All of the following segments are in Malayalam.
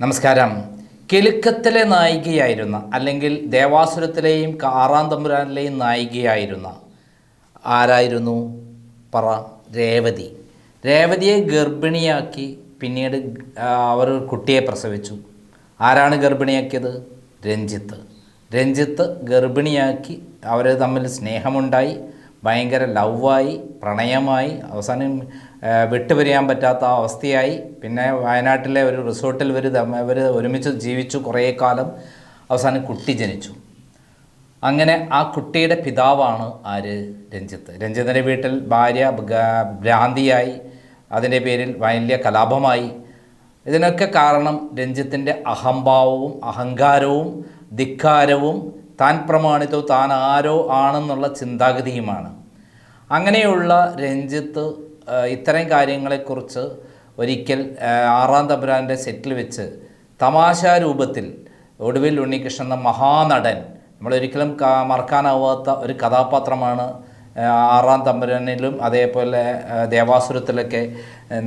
നമസ്കാരം. കിലുക്കത്തിലെ നായികയായിരുന്ന അല്ലെങ്കിൽ ദേവാസുരത്തിലെയും ആറാം തമ്പുരാനിലെയും നായികയായിരുന്ന ആരായിരുന്നു? പറ രേവതി. രേവതിയെ ഗർഭിണിയാക്കി പിന്നീട് അവർ കുട്ടിയെ പ്രസവിച്ചു. ആരാണ് ഗർഭിണിയാക്കിയത്? രഞ്ജിത്ത്. രഞ്ജിത്ത് ഗർഭിണിയാക്കി അവർ തമ്മിൽ സ്നേഹമുണ്ടായി. ഭയങ്കര ലവായി പ്രണയമായി അവസാനം വിട്ടുപിരിയാൻ പറ്റാത്ത അവസ്ഥയായി. പിന്നെ വയനാട്ടിലെ ഒരു റിസോർട്ടിൽ ഇവർ ഇവർ ഒരുമിച്ച് ജീവിച്ചു കുറേ കാലം. അവസാനം കുട്ടി ജനിച്ചു. അങ്ങനെ ആ കുട്ടിയുടെ പിതാവാണ് ആര്? രഞ്ജിത്ത്. രഞ്ജിത്തിന്റെ വീട്ടിൽ ഭാര്യ ഭ്രാന്തിയായി. അതിന്റെ പേരിൽ വലിയ കലാപമായി. ഇതിനൊക്കെ കാരണം രഞ്ജിത്തിന്റെ അഹംഭാവവും അഹങ്കാരവും ധിക്കാരവും താൻ പ്രമാണിത്തവും താൻ ആരോ ആണെന്നുള്ള ചിന്താഗതിയുമാണ്. അങ്ങനെയുള്ള രഞ്ജിത്ത് ഇത്തരം കാര്യങ്ങളെക്കുറിച്ച് ഒരിക്കൽ ആറാം തമ്പുരാന്റെ സെറ്റിൽ വെച്ച് തമാശ രൂപത്തിൽ ഒടുവിൽ ഉണ്ണികൃഷ്ണൻ എന്ന മഹാനടൻ നമ്മളൊരിക്കലും മറക്കാനാവാത്ത ഒരു കഥാപാത്രമാണ് ആറാം തമ്പുരാനിലും അതേപോലെ ദേവാസുരത്തിലൊക്കെ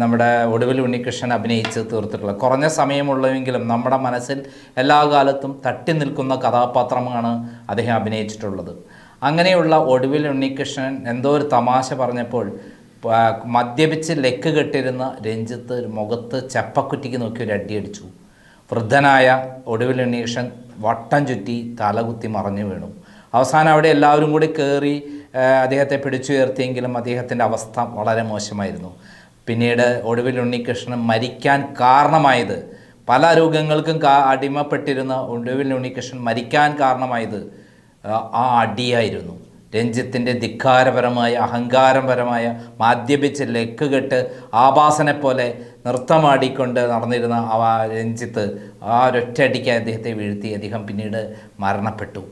നമ്മുടെ ഒടുവിൽ ഉണ്ണികൃഷ്ണൻ അഭിനയിച്ച് തീർത്തിട്ടുള്ളത്. കുറഞ്ഞ സമയമുള്ളവെങ്കിലും നമ്മുടെ മനസ്സിൽ എല്ലാ കാലത്തും തട്ടി നിൽക്കുന്ന കഥാപാത്രമാണ് അദ്ദേഹം അഭിനയിച്ചിട്ടുള്ളത്. അങ്ങനെയുള്ള ഒടുവിൽ ഉണ്ണികൃഷ്ണൻ എന്തോ ഒരു തമാശ പറഞ്ഞപ്പോൾ മദ്യപിച്ച് ലെക്ക് കെട്ടിരുന്ന രഞ്ജിത്ത് മുഖത്ത് ചപ്പക്കുറ്റിക്ക് നോക്കി ഒരു അടിയടിച്ചു വൃദ്ധനായ ഒടുവിൽ ഉണ്ണികൃഷ്ണൻ വട്ടം ചുറ്റി തലകുത്തി മറഞ്ഞു വീണു. അവസാനം അവിടെ എല്ലാവരും കൂടി കയറി അദ്ദേഹത്തെ പിടിച്ചുയർത്തിയെങ്കിലും അദ്ദേഹത്തിന്റെ അവസ്ഥ വളരെ മോശമായിരുന്നു. പിന്നീട് ഒടുവിൽ ഉണ്ണികൃഷ്ണൻ മരിക്കാൻ കാരണമായത് പല രോഗങ്ങൾക്കും കാ അടിമപ്പെട്ടിരുന്ന ഒടുവിൽ ഉണ്ണികൃഷ്ണൻ മരിക്കാൻ കാരണമായത് ആ, അടിയായിരുന്നു. രഞ്ജിത്തിന്റെ ധിക്കാരപരമായ അഹങ്കാരപരമായ മദ്യപിച്ച് ലെക്കുകെട്ട് ആഭാസനെ പോലെ നൃത്തമാടിക്കൊണ്ട് നടന്നിരുന്ന ആ രഞ്ജിത്ത് ആ ഒരൊറ്റയടിക്ക് അദ്ദേഹത്തെ വീഴ്ത്തി. അദ്ദേഹം പിന്നീട് മരണപ്പെട്ടു.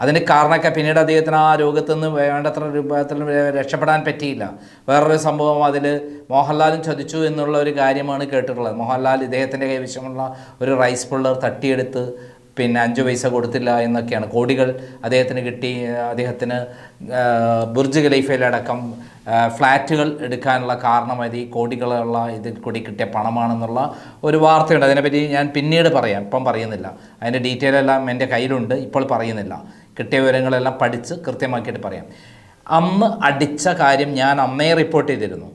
അതിന് കാരണമൊക്കെ പിന്നീട് അദ്ദേഹത്തിന് ആ രോഗത്തിൽ നിന്ന് വേണ്ടത്ര രൂപത്തിൽ രക്ഷപ്പെടാൻ പറ്റിയില്ല. വേറൊരു സംഭവം അതിൽ മോഹൻലാലും ചതിച്ചു എന്നുള്ള ഒരു കാര്യമാണ് കേട്ടിട്ടുള്ളത്. മോഹൻലാൽ ഇദ്ദേഹത്തിന്റെ കൈവശമുള്ള ഒരു റൈസ് പുള്ളർ തട്ടിയെടുത്ത് പിന്നെ അഞ്ച് പൈസ കൊടുത്തില്ല എന്നൊക്കെയാണ്. കോടികൾ അദ്ദേഹത്തിന് കിട്ടി. അദ്ദേഹത്തിന് ബുർജ് ഖലീഫയിലടക്കം ഫ്ലാറ്റുകൾ എടുക്കാനുള്ള കാരണമായി ഈ കോടികളുള്ള ഇതിൽ കൂടി കിട്ടിയ പണമാണെന്നുള്ള ഒരു വാർത്തയുണ്ട്. അതിനെപ്പറ്റി ഞാൻ പിന്നീട് പറയാം. ഇപ്പം പറയുന്നില്ല. അതിന്റെ ഡീറ്റെയിൽ എല്ലാം എന്റെ കയ്യിലുണ്ട്. ഇപ്പോൾ പറയുന്നില്ല. കിട്ടിയ വിവരങ്ങളെല്ലാം പഠിച്ച് കൃത്യമാക്കിയിട്ട് പറയാം. അന്ന് അടിച്ച കാര്യം ഞാൻ അന്നേ റിപ്പോർട്ട് ചെയ്തിരുന്നു.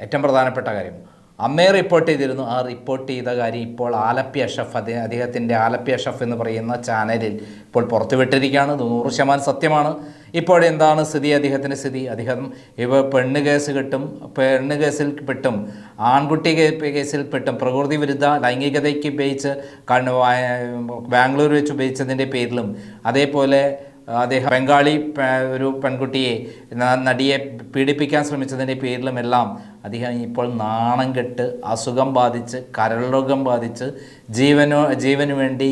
ഏറ്റവും പ്രധാനപ്പെട്ട കാര്യം. അന്നേ റിപ്പോർട്ട് ചെയ്തിരുന്നു. ആ റിപ്പോർട്ട് ചെയ്ത കാര്യം ഇപ്പോൾ ആലപ്പി അഷഫ് അദ്ദേഹം അദ്ദേഹത്തിന്റെ ആലപ്പി അഷഫ് എന്ന് പറയുന്ന ചാനലിൽ ഇപ്പോൾ പുറത്തുവിട്ടിരിക്കുകയാണ്. നൂറ് ശതമാനം സത്യമാണ്. ഇപ്പോൾ എന്താണ് സ്ഥിതി? അദ്ദേഹത്തിന്റെ സ്ഥിതി. അദ്ദേഹം ഇവ പെണ്ണ് കേസ് കിട്ടും പെണ്ണ് കേസിൽ പെട്ടും ആൺകുട്ടി കേസിൽ പെട്ടും പ്രകൃതി വിരുദ്ധ ലൈംഗികതയ്ക്ക് ഉപയോഗിച്ച് കണ്ണു ബാംഗ്ലൂർ വെച്ച് ഉപയോഗിച്ചതിന്റെ പേരിലും അതേപോലെ അദ്ദേഹം ബംഗാളി ഒരു പെൺകുട്ടിയെ നടിയെ പീഡിപ്പിക്കാൻ ശ്രമിച്ചതിന്റെ പേരിലുമെല്ലാം അദ്ദേഹം ഇപ്പോൾ നാണം കെട്ട് അസുഖം ബാധിച്ച് കരൾ രോഗം ബാധിച്ച് ജീവനോ ജീവന് വേണ്ടി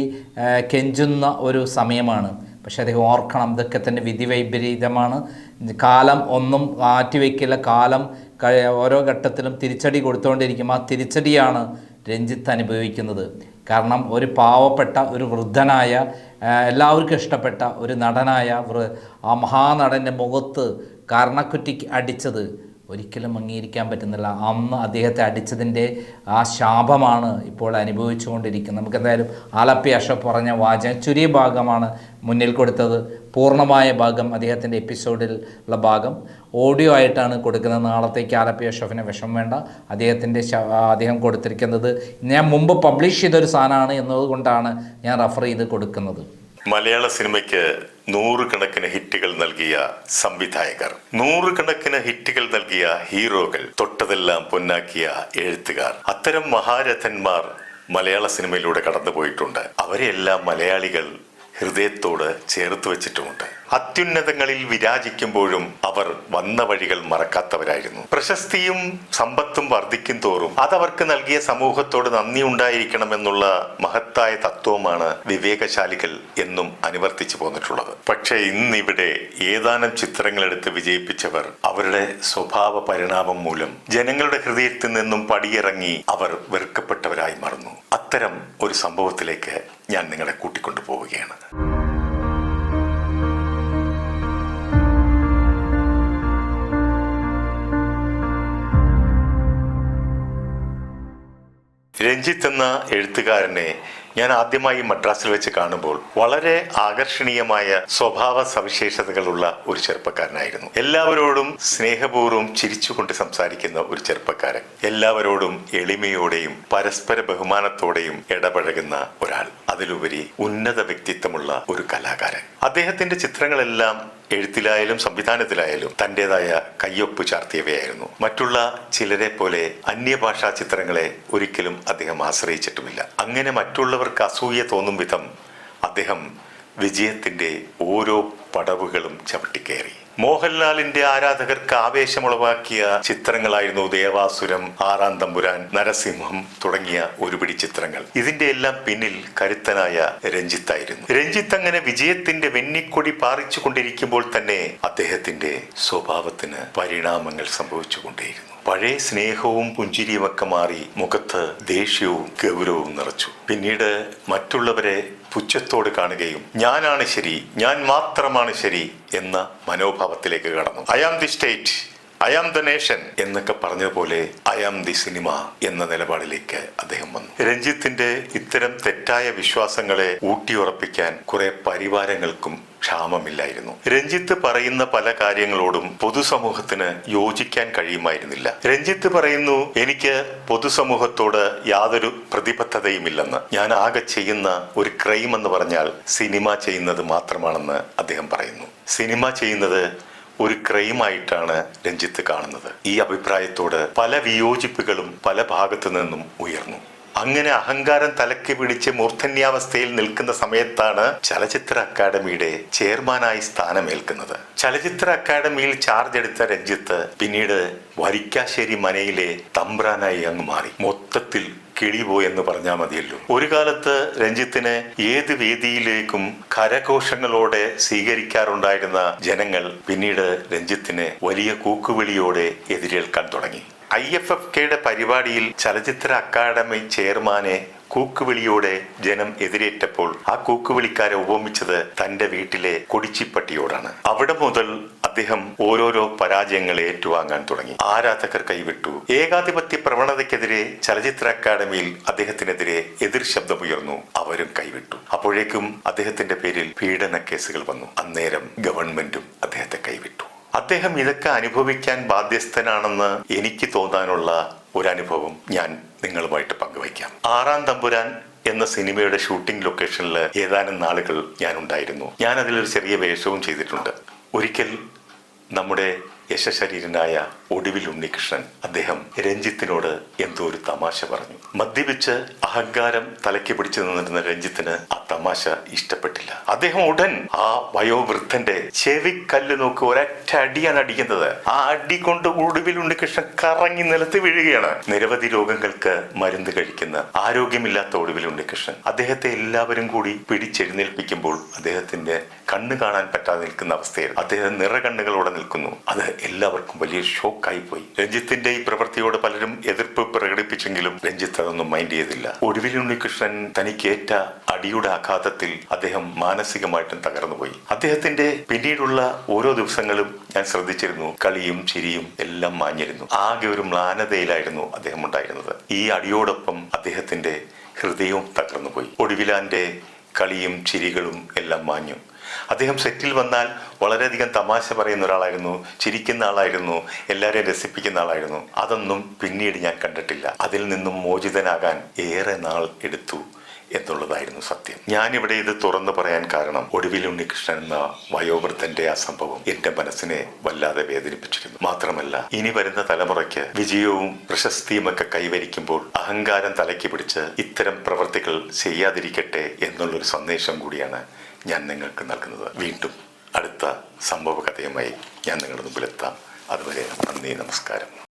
കെഞ്ചുന്ന ഒരു സമയമാണ്. പക്ഷേ അദ്ദേഹം ഓർക്കണം ഇതൊക്കെ തന്നെ വിധി വൈപരീതമാണ് കാലം ഒന്നും മാറ്റിവെക്കില്ല. കാലം ഓരോ ഘട്ടത്തിലും തിരിച്ചടി കൊടുത്തുകൊണ്ടിരിക്കും ആ തിരിച്ചടിയാണ് രഞ്ജിത്ത് അനുഭവിക്കുന്നത്. കാരണം ഒരു പാവപ്പെട്ട ഒരു വൃദ്ധനായ എല്ലാവർക്കും ഇഷ്ടപ്പെട്ട ഒരു നടനായ ആ മഹാനടന്റെ മുഖത്ത് കാരണക്കുറ്റിക്ക് അടിച്ചത് ഒരിക്കലും അംഗീകരിക്കാൻ പറ്റുന്നില്ല. അന്ന് അദ്ദേഹത്തെ അടിച്ചതിന്റെ ആ ശാപമാണ് ഇപ്പോൾ അനുഭവിച്ചുകൊണ്ടിരിക്കുന്നത്. നമുക്കെന്തായാലും ആലപ്പി അഷ പറഞ്ഞ വാചകം ചുരിയ ഭാഗമാണ് മുന്നിൽ കൊടുത്തത്. പൂർണമായ ഭാഗം അദ്ദേഹത്തിന്റെ എപ്പിസോഡിൽ ഉള്ള ഭാഗം. ഓഡിയോ ആയിട്ടാണ് കൊടുക്കുന്നത്. നാളത്തേക്ക് ആലപ്പി അഷഫിന് വിഷം വേണ്ട. അദ്ദേഹത്തിന്റെ അദ്ദേഹം കൊടുത്തിരിക്കുന്നത്. ഞാൻ മുമ്പ് പബ്ലിഷ് ചെയ്തൊരു സാധനമാണ് എന്നതുകൊണ്ടാണ് ഞാൻ റെഫർ ചെയ്ത് കൊടുക്കുന്നത്. മലയാള സിനിമയ്ക്ക് നൂറുകണക്കിന് ഹിറ്റുകൾ നൽകിയ സംവിധായകർ. നൂറുകണക്കിന് ഹിറ്റുകൾ നൽകിയ ഹീറോകൾ തൊട്ടതെല്ലാം പൊന്നാക്കിയ എഴുത്തുകാർ. അത്തരം മഹാരഥന്മാർ മലയാള സിനിമയിലൂടെ കടന്നുപോയിട്ടുണ്ട്. അവരെല്ലാം മലയാളികൾ ഹൃദയത്തോട് ചേർത്ത് വെച്ചിട്ടുമുണ്ട്. അത്യുന്നതങ്ങളിൽ വിരാജിക്കുമ്പോഴും അവർ വന്ന വഴികൾ മറക്കാത്തവരായിരുന്നു. പ്രശസ്തിയും സമ്പത്തും വർദ്ധിക്കും തോറും അതവർക്ക് നൽകിയ സമൂഹത്തോട് നന്ദി ഉണ്ടായിരിക്കണമെന്നുള്ള മഹത്തായ തത്വമാണ് വിവേകശാലികൾ എന്നും അനുവർത്തിച്ചു പോന്നിട്ടുള്ളത്. പക്ഷേ ഇന്നിവിടെ ഏതാനും ചിത്രങ്ങളെടുത്ത് വിജയിപ്പിച്ചവർ അവരുടെ സ്വഭാവ പരിണാമം മൂലം ജനങ്ങളുടെ ഹൃദയത്തിൽ നിന്നും പടിയിറങ്ങി അവർ വെറുക്കപ്പെട്ടവരായി മറന്നു. അത്തരം ഒരു സംഭവത്തിലേക്ക് ഞാൻ നിങ്ങളെ കൂട്ടിക്കൊണ്ടു പോവുകയാണ് രഞ്ജിത്ത് എന്ന എഴുത്തുകാരനെ ഞാൻ ആദ്യമായി മദ്രാസിൽ വെച്ച് കാണുമ്പോൾ വളരെ ആകർഷണീയമായ സ്വഭാവ സവിശേഷതകളുള്ള ഒരു ചെറുപ്പക്കാരനായിരുന്നു. എല്ലാവരോടും സ്നേഹപൂർവം ചിരിച്ചുകൊണ്ട് സംസാരിക്കുന്ന ഒരു ചെറുപ്പക്കാരൻ. എല്ലാവരോടും എളിമയോടെയും പരസ്പര ബഹുമാനത്തോടെയും ഇടപഴകുന്ന ഒരാൾ. അതിലുപരി ഉന്നത വ്യക്തിത്വമുള്ള ഒരു കലാകാരൻ. അദ്ദേഹത്തിന്റെ ചിത്രങ്ങളെല്ലാം എഴുത്തിലായാലും സംവിധാനത്തിലായാലും തന്റേതായ കയ്യൊപ്പ് ചാർത്തിയവയായിരുന്നു. മറ്റുള്ള ചിലരെ പോലെ അന്യഭാഷാ ചിത്രങ്ങളെ ഒരിക്കലും അദ്ദേഹം ആശ്രയിച്ചിട്ടുമില്ല. അങ്ങനെ മറ്റുള്ളവർക്ക് അസൂയ തോന്നും വിധം അദ്ദേഹം വിജയത്തിന്റെ ഓരോ പടവുകളും ചവിട്ടിക്കയറി മോഹൻലാലിന്റെ ആരാധകർക്ക് ആവേശമുളവാക്കിയ ചിത്രങ്ങളായിരുന്നു ദേവാസുരം ആറാം തമ്പുരാൻ നരസിംഹം തുടങ്ങിയ ഒരുപിടി ചിത്രങ്ങൾ. ഇതിന്റെ എല്ലാം പിന്നിൽ കരുത്തനായ രഞ്ജിത്തായിരുന്നു. രഞ്ജിത്ത് അങ്ങനെ വിജയത്തിന്റെ വെന്നിക്കൊടി പാറിച്ചു കൊണ്ടിരിക്കുമ്പോൾ തന്നെ അദ്ദേഹത്തിന്റെ സ്വഭാവത്തിന് പരിണാമങ്ങൾ സംഭവിച്ചുകൊണ്ടേയിരുന്നു. പഴയ സ്നേഹവും പുഞ്ചിരിയുമൊക്കെ മാറി മുഖത്ത് ദേഷ്യവും ഗൗരവവും നിറച്ചു. പിന്നീട് മറ്റുള്ളവരെ പുച്ഛത്തോട് കാണുകയും ഞാനാണ് ശരി ഞാൻ മാത്രമാണ് ശരി എന്ന മനോഭാവത്തിലേക്ക് കടന്നു. I am the state I am the nation എന്നൊക്കെ പറഞ്ഞതുപോലെ ഐ ആം ദി സിനിമ എന്ന നിലപാടിലേക്ക് അദ്ദേഹം വന്നു. രഞ്ജിത്തിന്റെ ഇത്തരം തെറ്റായ വിശ്വാസങ്ങളെ ഊട്ടിയുറപ്പിക്കാൻ കുറെ പരിവാരങ്ങൾക്കും ക്ഷാമമില്ലായിരുന്നു. രഞ്ജിത്ത് പറയുന്ന പല കാര്യങ്ങളോടും പൊതുസമൂഹത്തിന് യോജിക്കാൻ കഴിയുമായിരുന്നില്ല. രഞ്ജിത്ത് പറയുന്നു എനിക്ക് പൊതുസമൂഹത്തോട് യാതൊരു പ്രതിബദ്ധതയുമില്ലെന്ന്. ഞാൻ ആകെ ചെയ്യുന്ന ഒരു ക്രൈം എന്ന് പറഞ്ഞാൽ സിനിമ ചെയ്യുന്നത് മാത്രമാണെന്ന് അദ്ദേഹം പറയുന്നു. സിനിമ ചെയ്യുന്നത് ഒരു ക്രൈമായിട്ടാണ് രഞ്ജിത്ത് കാണുന്നത്. ഈ അഭിപ്രായത്തോട് പല വിയോജിപ്പുകളും പല ഭാഗത്തു നിന്നും ഉയർന്നു. അങ്ങനെ അഹങ്കാരം തലക്ക് പിടിച്ച് മൂർധന്യാവസ്ഥയിൽ നിൽക്കുന്ന സമയത്താണ് ചലച്ചിത്ര അക്കാദമിയുടെ ചെയർമാനായി സ്ഥാനമേൽക്കുന്നത്. ചലച്ചിത്ര അക്കാദമിയിൽ ചാർജ് എടുത്ത രഞ്ജിത്ത് പിന്നീട് വരിക്കാശ്ശേരി മനയിലെ തമ്പ്രാനായി അങ്ങ് മാറി. മൊത്തത്തിൽ കിളിപോയെന്ന് പറഞ്ഞാൽ മതിയല്ലോ. ഒരു കാലത്ത് രഞ്ജിത്തിന് ഏത് വേദിയിലേക്കും കരഘോഷങ്ങളോടെ സ്വീകരിക്കാറുണ്ടായിരുന്ന ജനങ്ങൾ പിന്നീട് രഞ്ജിത്തിന് വലിയ കൂക്കുവിളിയോടെ എതിരേൽക്കാൻ തുടങ്ങി. ഐ എഫ് എഫ് കെയുടെ പരിപാടിയിൽ ചലച്ചിത്ര അക്കാദമി ചെയർമാനെ കൂക്കുവിളിയോടെ ജനം എതിരേറ്റപ്പോൾ ആ കൂക്കുവിളിക്കാരെ ഉപമിച്ചത് തന്റെ വീട്ടിലെ കൊടിച്ചിപ്പട്ടിയോടാണ്. അവിടെ മുതൽ അദ്ദേഹം ഓരോരോ പരാജയങ്ങൾ ഏറ്റുവാങ്ങാൻ തുടങ്ങി. ആരാധകർ കൈവിട്ടു. ഏകാധിപത്യ പ്രവണതയ്ക്കെതിരെ ചലച്ചിത്ര അക്കാദമിയിൽ അദ്ദേഹത്തിനെതിരെ എതിർ ശബ്ദമുയർന്നു. അവരും കൈവിട്ടു. അപ്പോഴേക്കും അദ്ദേഹത്തിന്റെ പേരിൽ പീഡന കേസുകൾ വന്നു. അന്നേരം ഗവൺമെന്റും അദ്ദേഹത്തെ കൈവിട്ടു. അദ്ദേഹം ഇതൊക്കെ അനുഭവിക്കാൻ ബാധ്യസ്ഥനാണെന്ന് എനിക്ക് തോന്നാനുള്ള ഒരു അനുഭവം ഞാൻ നിങ്ങളുമായിട്ട് പങ്കുവയ്ക്കാം. ആറാം തമ്പുരാൻ എന്ന സിനിമയുടെ ഷൂട്ടിംഗ് ലൊക്കേഷനിൽ ഏതാനും നാളുകൾ ഞാൻ ഉണ്ടായിരുന്നു. ഞാൻ അതിലൊരു ചെറിയ വേഷവും ചെയ്തിട്ടുണ്ട്. ഒരിക്കൽ നമ്മുടെ യശശരീരനായ ഒടുവിൽ ഉണ്ണികൃഷ്ണൻ അദ്ദേഹം രഞ്ജിത്തിനോട് എന്തോ ഒരു തമാശ പറഞ്ഞു. മദ്യപിച്ച് അഹങ്കാരം തലയ്ക്ക് പിടിച്ചു നിന്നിരുന്ന രഞ്ജിത്തിന് ആ തമാശ ഇഷ്ടപ്പെട്ടില്ല. അദ്ദേഹം ഉടൻ ആ വയോവൃദ്ധന്റെ ചെവിക്കല്ല് നോക്കി ഒരൊറ്റ അടിയാണ് അടിക്കുന്നത്. ആ അടി കൊണ്ട് ഒടുവിൽ ഉണ്ണികൃഷ്ണൻ കറങ്ങി നിലത്ത് വീഴുകയാണ്. നിരവധി രോഗങ്ങൾക്ക് മരുന്ന് കഴിക്കുന്ന ആരോഗ്യമില്ലാത്ത ഒടുവിൽ ഉണ്ണികൃഷ്ണൻ. അദ്ദേഹത്തെ എല്ലാവരും കൂടി പിടിച്ചെഴുന്നേൽപ്പിക്കുമ്പോൾ അദ്ദേഹത്തിന്റെ കണ്ണ് കാണാൻ പറ്റാതെ നിൽക്കുന്ന അവസ്ഥയിൽ അദ്ദേഹം നിറകണ്ണുകളോടെ നിൽക്കുന്നു. അത് എല്ലാവർക്കും വലിയ ഷോക്കായി പോയി. രഞ്ജിത്തിന്റെ ഈ പ്രവൃത്തിയോട് പലരും എതിർപ്പ് പ്രകടിപ്പിച്ചെങ്കിലും രഞ്ജിത്ത് അതൊന്നും മൈൻഡ് ചെയ്തില്ല. ഒടുവിൽ ഉണ്ണികൃഷ്ണൻ തനിക്കേറ്റ അടിയുടെ ആഘാതത്തിൽ അദ്ദേഹം മാനസികമായിട്ടും തകർന്നുപോയി. അദ്ദേഹത്തിന്റെ പിന്നീടുള്ള ഓരോ ദിവസങ്ങളും ഞാൻ ശ്രദ്ധിച്ചിരുന്നു. കളിയും ചിരിയും എല്ലാം മാഞ്ഞിരുന്നു. ആകെ ഒരു മ്ലാനതയിലായിരുന്നു അദ്ദേഹം ഉണ്ടായിരുന്നത്. ഈ അടിയോടൊപ്പം അദ്ദേഹത്തിന്റെ ഹൃദയവും തകർന്നുപോയി. ഒടുവിലാന്റെ കളിയും ചിരികളും എല്ലാം മാഞ്ഞു. അദ്ദേഹം സെറ്റിൽ വന്നാൽ വളരെയധികം തമാശ പറയുന്ന ഒരാളായിരുന്നു ചിരിക്കുന്ന ആളായിരുന്നു എല്ലാവരെയും രസിപ്പിക്കുന്ന ആളായിരുന്നു. അതൊന്നും പിന്നീട് ഞാൻ കണ്ടിട്ടില്ല. അതിൽ നിന്നും മോചിതനാകാൻ ഏറെ നാൾ എടുത്തു എന്നുള്ളതായിരുന്നു സത്യം. ഞാനിവിടെ ഇത് തുറന്നു പറയാൻ കാരണം ഒടുവിൽ ഉണ്ണികൃഷ്ണൻ എന്ന വയോവൃദ്ധന്റെ ആ സംഭവം എന്റെ മനസ്സിനെ വല്ലാതെ വേദനിപ്പിച്ചിരുന്നു. മാത്രമല്ല ഇനി വരുന്ന തലമുറയ്ക്ക് വിജയവും പ്രശസ്തിയും ഒക്കെ കൈവരിക്കുമ്പോൾ അഹങ്കാരം തലയ്ക്ക് പിടിച്ച് ഇത്തരം പ്രവൃത്തികൾ ചെയ്യാതിരിക്കട്ടെ എന്നുള്ളൊരു സന്ദേശം കൂടിയാണ് ഞാൻ നിങ്ങൾക്ക് നൽകുന്നത് വീണ്ടും അടുത്ത സംഭവ കഥയുമായി ഞാൻ നിങ്ങളുടെ മുമ്പിലെത്താം. അതുവരെ നന്ദി നമസ്കാരം.